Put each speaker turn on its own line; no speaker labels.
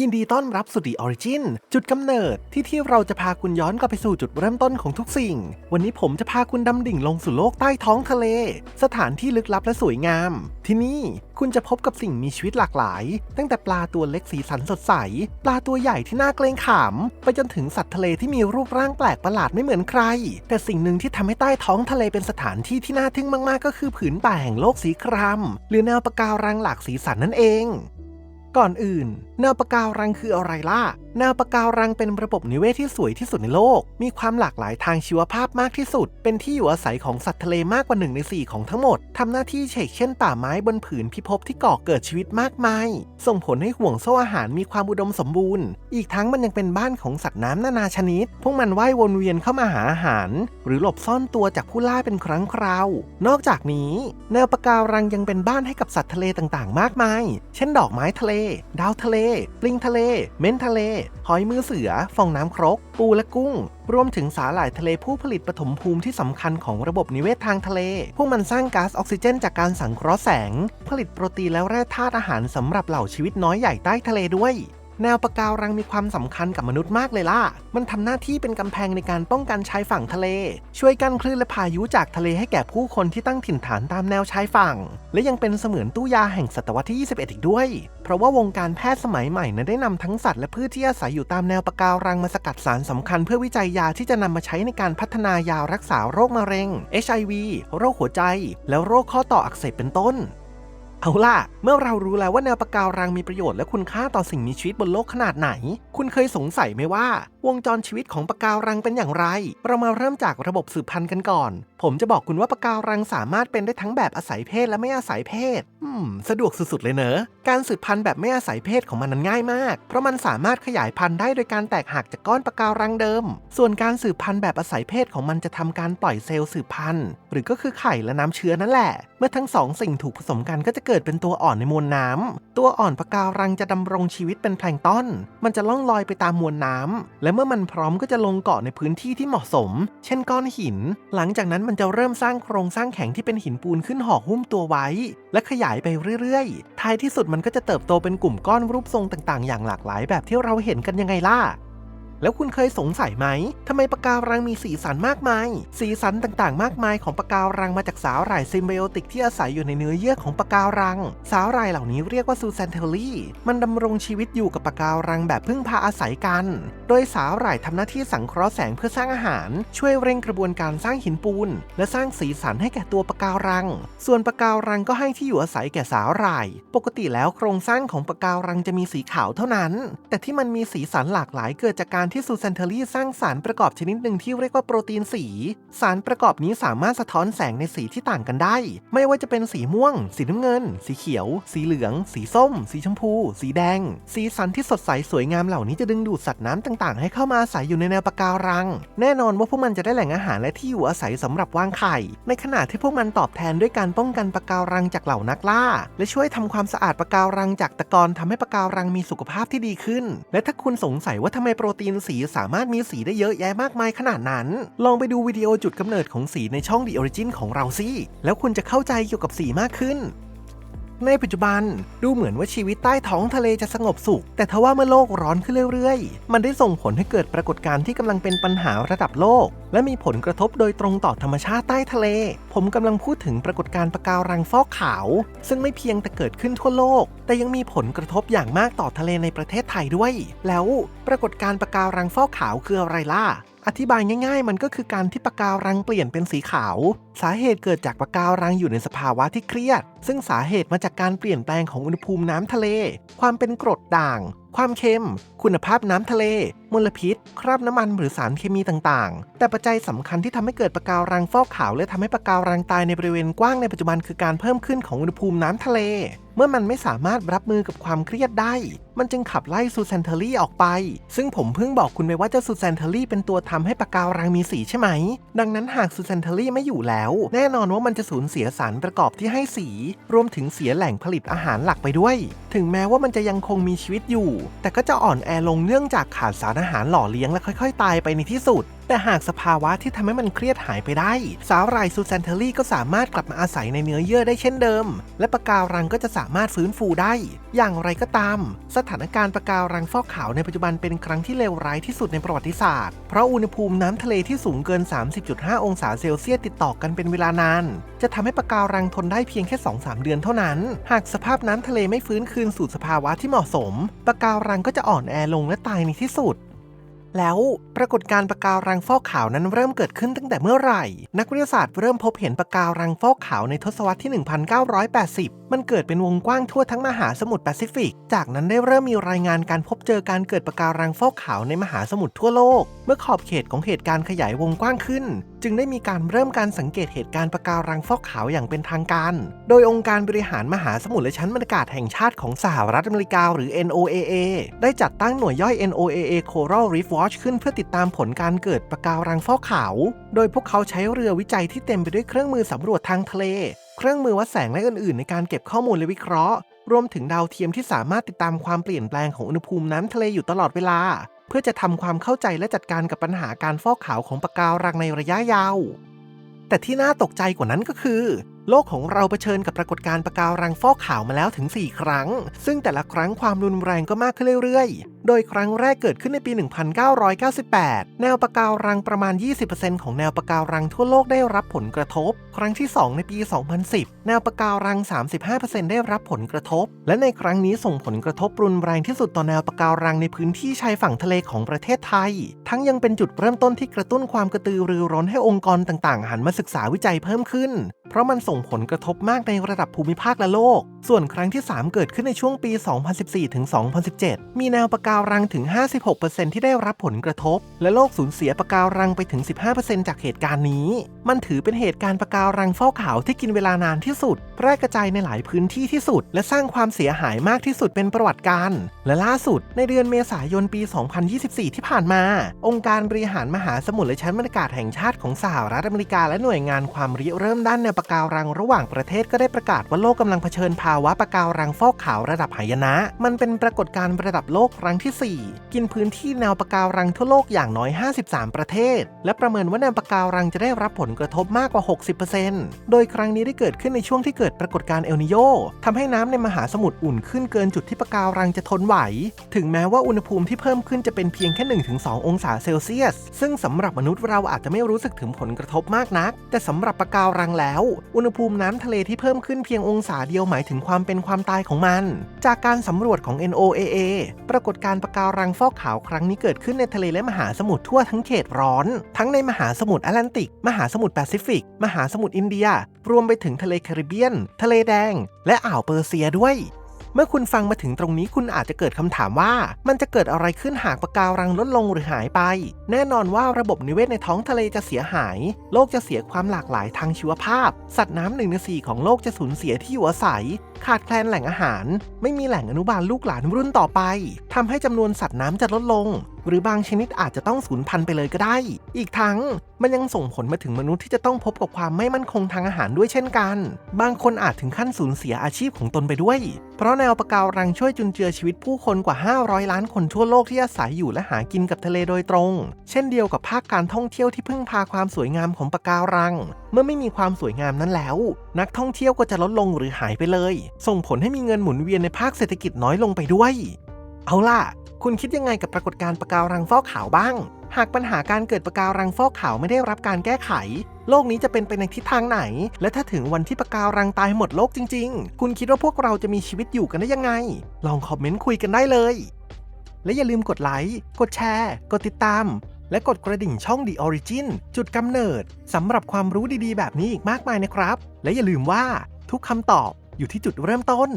ยินดีต้อนรับสู่ The Origin จุดกำเนิดที่ที่เราจะพาคุณย้อนกลับไปสู่จุดเริ่มต้นของทุกสิ่ง วันนี้ผมจะพาคุณดำดิ่งลงสู่โลกใต้ท้องทะเล สถานที่ลึกลับและสวยงาม ที่นี่คุณจะพบกับสิ่งมีชีวิตหลากหลาย ตั้งแต่ปลาตัวเล็กสีสันสดใส ปลาตัวใหญ่ที่น่าเกรงขามไปจนถึงสัตว์ทะเลที่มีรูปร่างแปลกประหลาดไม่เหมือนใคร แต่สิ่งหนึ่งที่ทำให้ใต้ท้องทะเลเป็นสถานที่ที่น่าทึ่งมากๆ ก็คือผืนป่าแห่งโลกสีครามหรือแนวปะการังหลากสีสันนั่นเอง ก่อนอื่น แนวปะการังคืออะไรล่ะ แนวปะการังเป็นระบบนิเวศที่สวยที่สุดในโลก มีความหลากหลายทางชีวภาพมากที่สุด เป็นที่อยู่อาศัยของสัตว์ทะเลมากกว่า1ใน4ของทั้งหมด ทำหน้าที่เฉกเช่นป่าไม้บนผืนพิภพที่ก่อเกิดชีวิตมากมาย ส่งผลให้ห่วงโซ่อาหารมีความอุดมสมบูรณ์ อีกทั้งมันยังเป็นบ้านของสัตว์น้ำนานาชนิด พวกมันว่ายวนเวียนเข้ามาหาอาหาร หรือหลบซ่อนตัวจากผู้ล่าเป็นครั้งคราวนอกจากนี้แนวปะการังยังเป็นบ้านให้กับสัตว์ทะเลต่างๆ มากมาย เช่น ดอกไม้ทะเล ดาวทะเล ปลิงทะเล เม้นทะเลหอยมือเสือ ฟองน้ำครก ปูและกุ้ง รวมถึงสาหร่ายทะเลผู้ผลิตปฐมภูมิที่สำคัญของระบบนิเวศทางทะเล พวกมันสร้างก๊าซออกซิเจนจากการสังเคราะห์แสง ผลิตโปรตีนและแร่ธาตุอาหารสำหรับเหล่าชีวิตน้อยใหญ่ใต้ทะเลด้วย แนวปะการังมีความสำคัญกับมนุษย์มากเลยล่ะ มันทำหน้าที่เป็นกำแพงในการป้องกันชายฝั่งทะเล ช่วยกันคลื่นและพายุจากทะเลให้แก่ผู้คนที่ตั้งถิ่นฐานตามแนวชายฝั่ง และยังเป็นเสมือนตู้ยาแห่งศตวรรษที่ 21 อีกด้วย เพราะว่าวงการแพทย์สมัยใหม่นั้นได้นำทั้งสัตว์และพืชที่อาศัยอยู่ตามแนวปะการังมาสกัดสารสำคัญ เพื่อวิจัยยาที่จะนำมาใช้ในการพัฒนายารักษาโรคมะเร็ง HIV โรคหัวใจ แล้วโรคข้อต่ออักเสบเป็นต้น เอาล่ะ เมื่อเรารู้แล้วว่าแนวปะการังมีประโยชน์และคุณค่าต่อสิ่งมีชีวิตบนโลกขนาดไหน คุณเคยสงสัยไหมว่า วงจรชีวิตของปะการังเป็นอย่างไร เรามาเริ่มจากระบบสืบพันธุ์กันก่อน ผมจะบอกคุณว่าปะการังสามารถเป็นได้ทั้งแบบอาศัยเพศและไม่อาศัยเพศ อืม สะดวกสุดๆเลยเนอะการสืบพันธุ์แบบไม่อาศัยเพศของมันนั้นง่ายมาก เพราะมันสามารถขยายพันธุ์ได้โดยการแตกหักจากก้อนปะการังเดิม ส่วนการสืบพันธุ์แบบอาศัยเพศของมันจะทำการปล่อยเซลล์สืบพันธุ์ หรือก็คือไข่และน้ำเชื้อนั่นแหละ เมื่อทั้งสองสิ่งถูกผสมกันก็จะเกิดเป็นตัวอ่อนในมวลน้ำตัวอ่อนปะการังจะดำรงชีวิตเป็นแพลงต้นมันจะล่องลอยไปตามมวลน้ำและเมื่อมันพร้อมก็จะลงเกาะในพื้นที่ที่เหมาะสม เช่นก้อนหิน หลังจากนั้นมันจะเริ่มสร้างโครงสร้างแข็งที่เป็นหินปูนขึ้นห่อหุ้มตัวไว้ และขยายไปเรื่อยๆ ท้ายที่สุดมันก็จะเติบโตเป็นกลุ่มก้อนรูปทรงต่างๆ อย่างหลากหลายแบบที่เราเห็นกันยังไงล่ะ แล้วคุณเคยสงสัยไหมทำไมปะการังมีสีสันมากมาย สีสันต่างๆ มากมายของปะการังมาจากสาหร่ายซิมไบโอติกที่อาศัยอยู่ในเนื้อเยื่อของปะการัง สาหร่ายเหล่านี้เรียกว่าซูแซนเทลลี่ มันดำรงชีวิตอยู่กับปะการังแบบพึ่งพาอาศัยกัน โดยสาหร่ายทำหน้าที่สังเคราะห์แสงเพื่อสร้างอาหาร ช่วยเร่งกระบวนการสร้างหินปูน และสร้างสีสันให้แก่ตัวปะการัง ส่วนปะการังก็ให้ที่อยู่อาศัยแก่สาหร่าย ปกติแล้วโครงสร้างของปะการังจะมีสีขาวเท่านั้น แต่ที่มันมีสีสันหลากหลายเกิดจากการที่ซูแซนเทลลี่สร้างสารประกอบชนิดหนึ่งที่เรียกว่าโปรตีนสี สารประกอบนี้สามารถสะท้อนแสงในสีที่ต่างกันได้ ไม่ว่าจะเป็นสีม่วง สีน้ำเงิน สีเขียว สีเหลือง สีส้ม สีชมพู สีแดง สีสันที่สดใสสวยงามเหล่านี้จะดึงดูดสัตว์น้ำต่างๆ ให้เข้ามาอาศัยอยู่ในแนวปะการัง แน่นอนว่าพวกมันจะได้แหล่งอาหารและที่อยู่อาศัยสำหรับวางไข่ ในขณะที่พวกมันตอบแทนด้วยการป้องกันปะการังจากเหล่านักล่า และช่วยทำความสะอาดปะการังจากตะกอนทำให้ปะการังมีสุขภาพที่ดีขึ้น และถ้าคุณสงสัยว่าทำไมโปรตีนสีสามารถมีสีได้เยอะแยะมากมายขนาดนั้น ลองไปดูวิดีโอจุดกำเนิดของสีในช่อง The Origin ของเราสิ แล้วคุณจะเข้าใจเกี่ยวกับสีมากขึ้น ในปัจจุบัน ดูเหมือนว่าชีวิตใต้ท้องทะเลจะสงบสุข แต่ทว่าเมื่อโลกร้อนขึ้นเรื่อยๆ มันได้ส่งผลให้เกิดปรากฏการณ์ที่กำลังเป็นปัญหาระดับโลก และมีผลกระทบโดยตรงต่อธรรมชาติใต้ทะเล ผมกำลังพูดถึงปรากฏการณ์ปะการังฟอกขาว ซึ่งไม่เพียงแต่เกิดขึ้นทั่วโลก แต่ยังมีผลกระทบอย่างมากต่อทะเลในประเทศไทยด้วย แล้วปรากฏการณ์ปะการังฟอกขาวคืออะไรล่ะอธิบายง่ายๆ มันก็คือการที่ปะการังเปลี่ยนเป็นสีขาวสาเหตุเกิดจากปะการังอยู่ในสภาวะที่เครียด ซึ่งสาเหตุมาจากการเปลี่ยนแปลงของอุณหภูมิน้ำทะเล ความเป็นกรดด่าง ความเค็ม คุณภาพน้ำทะเล มลพิษ คราบน้ำมันหรือสารเคมีต่างๆ แต่ปัจจัยสำคัญที่ทำให้เกิดปะการังฟอกขาว และทำให้ปะการังตายในบริเวณกว้างในปัจจุบันคือการเพิ่มขึ้นของอุณหภูมิน้ำทะเล เมื่อมันไม่สามารถรับมือกับความเครียดได้ มันจึงขับไล่ซูแซนเทอรี่ออกไป ซึ่งผมเพิ่งบอกคุณไปว่าเจ้าซูแซนเทอรี่เป็นตัวทำให้ปะการังมีสีใช่ไหม ดังนั้นหากซูแซนเทอรี่ไม่อยู่แล้วแน่นอนว่ามันจะสูญเสียสารประกอบที่ให้สี รวมถึงเสียแหล่งผลิตอาหารหลักไปด้วย ถึงแม้ว่ามันจะยังคงมีชีวิตอยู่ แต่ก็จะอ่อนแอลงเนื่องจากขาดสารอาหารหล่อเลี้ยงและค่อย ๆ ตายไปในที่สุดด แต่หากสภาวะที่ทำให้มันเครียดหายไปได้ สาวรายซูแซนเทอรี่ก็สามารถกลับมาอาศัยในเนื้อเยื่อได้เช่นเดิม และปะการังก็จะสามารถฟื้นฟูได้ อย่างไรก็ตาม สถานการณ์ปะการังฟอกขาวในปัจจุบันเป็นครั้งที่เลวร้ายที่สุดในประวัติศาสตร์ เพราะอุณหภูมิน้ำทะเลที่สูงเกิน 30.5 องศาเซลเซียสติดต่อกันเป็นเวลานาน จะทำให้ปะการังทนได้เพียงแค่ 2-3 เดือนเท่านั้น หากสภาพน้ำทะเลไม่ฟื้นคืนสู่สภาวะที่เหมาะสมปะการังก็จะอ่อนแอลงและตายในที่สุด แล้วปรากฏการณ์ปะการังฟอกขาวนั้นเริ่มเกิดขึ้นตั้งแต่เมื่อไหร่ นักวิทยาศาสตร์เริ่มพบเห็นปะการังฟอกขาวในทศวรรษที่ 1980 มันเกิดเป็นวงกว้างทั่วทั้งมหาสมุทรแปซิฟิก จากนั้นได้เริ่มมีรายงานการพบเจอการเกิดปะการังฟอกขาวในมหาสมุทรทั่วโลก เมื่อขอบเขตของเหตุการณ์ขยายวงกว้างขึ้น จึงได้มีการเริ่มการสังเกตเหตุการณ์ปะการังฟอกขาวอย่างเป็นทางการ โดยองค์การบริหารมหาสมุทรและชั้นบรรยากาศแห่งชาติของสหรัฐอเมริกาหรือ NOAA ได้จัดตั้งหน่วยย่อย NOAA Coral Reef Watch ขึ้นเพื่อติดตามผลการเกิดปะการังฟอกขาว โดยพวกเขาใช้เรือวิจัยที่เต็มไปด้วยเครื่องมือสำรวจทางทะเล เครื่องมือวัดแสงและอื่นๆ ในการเก็บข้อมูลและวิเคราะห์รวมถึงดาวเทียมที่สามารถติดตามความเปลี่ยนแปลงของอุณหภูมิน้ำทะเลอยู่ตลอดเวลา เพื่อจะทำความเข้าใจและจัดการกับปัญหาการฟอกขาวของปะการังในระยะยาว แต่ที่น่าตกใจกว่านั้นก็คือ โลกของเราเผชิญกับปรากฏการณ์ปะการังฟอกขาวมาแล้วถึง 4 ครั้ง ซึ่งแต่ละครั้งความรุนแรงก็มากขึ้นเรื่อยๆ โดยครั้งแรกเกิดขึ้นในปี 1998 แนวปะการังประมาณ 20%ของแนวปะการังทั่วโลกได้รับผลกระทบ ครั้งที่ 2 ในปี 2010 แนวปะการัง 35%ได้รับผลกระทบ และในครั้งนี้ส่งผลกระทบรุนแรงที่สุดต่อแนวปะการังในพื้นที่ชายฝั่งทะเลของประเทศไทย ทั้งยังเป็นจุดเริ่มต้นที่กระตุ้นความกระตือรือร้นให้องค์กรต่างๆ หันมาศึกษาวิจัยเพิ่มขึ้น เพราะมันส่งผลกระทบมากในระดับภูมิภาคและโลก ส่วนครั้งที่ 3 เกิดขึ้นในช่วงปี 2014 ถึง 2017 มีแนวปะการังถึง 56%ที่ได้รับผลกระทบ และโลกสูญเสียปะการังไปถึง 15%จากเหตุการณ์นี้ มันถือเป็นเหตุการณ์ปะการังฟอกขาวที่กินเวลานานที่สุด แพร่กระจายในหลายพื้นที่ที่สุด และสร้างความเสียหายมากที่สุดเป็นประวัติการ และล่าสุด ในเดือนเมษายนปี 2024 ที่ผ่านมา องค์การบริหารมหาสมุทรและชั้นบรรยากาศแห่งชาติของสหรัฐอเมริกาและหน่วยงานความริเริ่มด้านแนวปะการังระหว่างประเทศก็ได้ประกาศว่าโลกกำลังเผชิญภาาวะปะการังฟอกขาวระดับหายนะ มันเป็นปรากฏการณ์ระดับโลกครั้งที่ 4 กินพื้นที่แนวปะการังทั่วโลกอย่างน้อย 53 ประเทศ และประเมินว่าแนวปะการังจะได้รับผลกระทบมากกว่า 60%โดยครั้งนี้ได้เกิดขึ้นในช่วงที่เกิดปรากฏการณ์เอลนิโยทำให้น้ำในมหาสมุทรอุ่นขึ้นเกินจุดที่ปะการังจะทนไหว ถึงแม้ว่าอุณหภูมิที่เพิ่มขึ้นจะเป็นเพียงแค่ 1-2 องศาเซลเซียส ซึ่งสำหรับมนุษย์เราอาจจะไม่รู้สึกถึงผลกระทบมากนัก แต่สำหรับปะการังแล้ว อุณหภูมิน้ำทะเลที่เพิ่มขึ้นเพียงองศาเดียวหมายถึงความเป็นความตายของมัน จากการสำรวจของ NOAA ปรากฏการ์ปะการังฟอกขาวครั้งนี้เกิดขึ้นในทะเลและมหาสมุทรทั่วทั้งเขตร้อน ทั้งในมหาสมุทรแอตแลนติก มหาสมุทรแปซิฟิก มหาสมุทรอินเดีย รวมไปถึงทะเลแคริบเบียน ทะเลแดง และอ่าวเปอร์เซียด้วยเมื่อคุณฟังมาถึงตรงนี้คุณอาจจะเกิดคำถามว่า มันจะเกิดอะไรขึ้นหากปะการังลดลงหรือหายไป แน่นอนว่าระบบนิเวศในท้องทะเลจะเสียหาย โลกจะเสียความหลากหลายทางชีวภาพ สัตว์น้ำหนึ่งในสี่ของโลกจะสูญเสียที่อยู่อาศัย ขาดแคลนแหล่งอาหาร ไม่มีแหล่งอนุบาลลูกหลานรุ่นต่อไปทำให้จำนวนสัตว์น้ำจะลดลง หรือบางชนิดอาจจะต้องสูญพันธุ์ไปเลยก็ได้ อีกทั้งมันยังส่งผลมาถึงมนุษย์ที่จะต้องพบกับความไม่มั่นคงทางอาหารด้วยเช่นกัน บางคนอาจถึงขั้นสูญเสียอาชีพของตนไปด้วย เพราะแนวปะการังช่วยจุนเจือชีวิตผู้คนกว่า 500 ล้านคนทั่วโลกที่อาศัยอยู่และหากินกับทะเลโดยตรง เช่นเดียวกับภาคการท่องเที่ยวที่พึ่งพาความสวยงามของปะการัง เมื่อไม่มีความสวยงามนั้นแล้ว นักท่องเที่ยวก็จะลดลงหรือหายไปเลยส่งผลให้มีเงินหมุนเวียนในภาคเศรษฐกิจน้อยลงไปด้วย เอาล่ะ คุณคิดยังไงกับปรากฏการณ์ปะการังฟอกขาวบ้าง หากปัญหาการเกิดปะการังฟอกขาวไม่ได้รับการแก้ไข โลกนี้จะเป็นไปในทิศทางไหน และถ้าถึงวันที่ปะการังตายหมดโลกจริง ๆ คุณคิดว่าพวกเราจะมีชีวิตอยู่กันได้ยังไง ลองคอมเมนต์คุยกันได้เลย และอย่าลืมกดไลค์ กดแชร์ กดติดตามและกดกระดิ่งช่อง The Origin จุดกำเนิดสำหรับความรู้ดีๆ แบบนี้อีกมากมายนะครับ และอย่าลืมว่าทุกคำตอบ อยู่ที่จุดเริ่มต้น